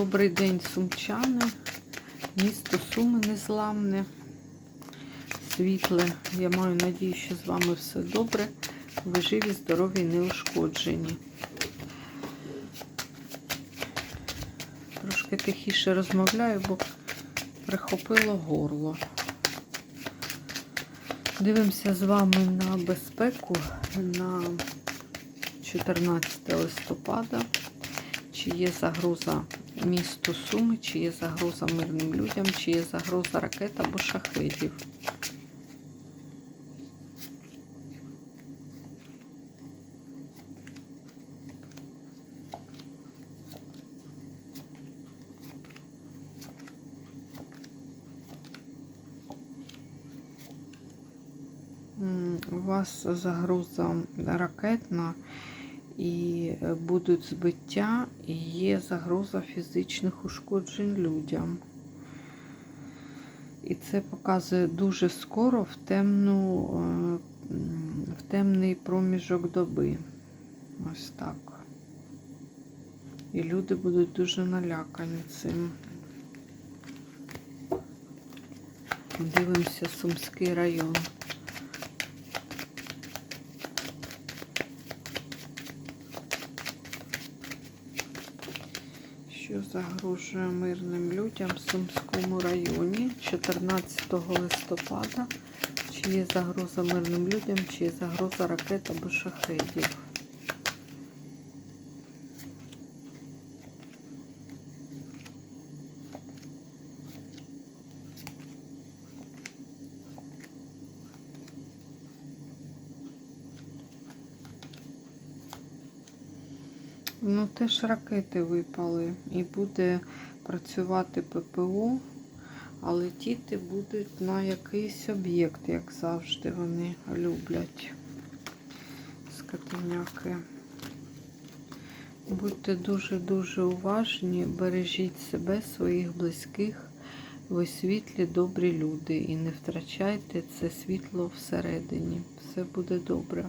Добрий день, сумчани. Місто Суми незламне, світле. Я маю надію, що з вами все добре. Ви живі, здорові, неушкоджені. Трошки тихіше розмовляю, бо прихопило горло. Дивимося з вами на безпеку на 14 листопада. Чи є загроза місту Суми, чи є загроза мирним людям, чи є загроза ракет або шахедів. У вас загроза ракетна і е, будуть збиття, і є загроза фізичних ушкоджень людям. І це показує дуже скоро в темну, е, в темний проміжок доби. Ось так. І люди будуть дуже налякані цим. Дивимося Сумський район. Що загрожує мирним людям в Сумському районі 14 листопада. Чи є загроза мирним людям, чи є загроза ракет або шахедів. Ну, теж ракети випали. І буде працювати ППО, а летіти будуть на якийсь об'єкт, як завжди вони люблять. Скотиняки. Будьте дуже-дуже уважні, бережіть себе, своїх близьких. Ви світлі, добрі люди. І не втрачайте це світло всередині. Все буде добре.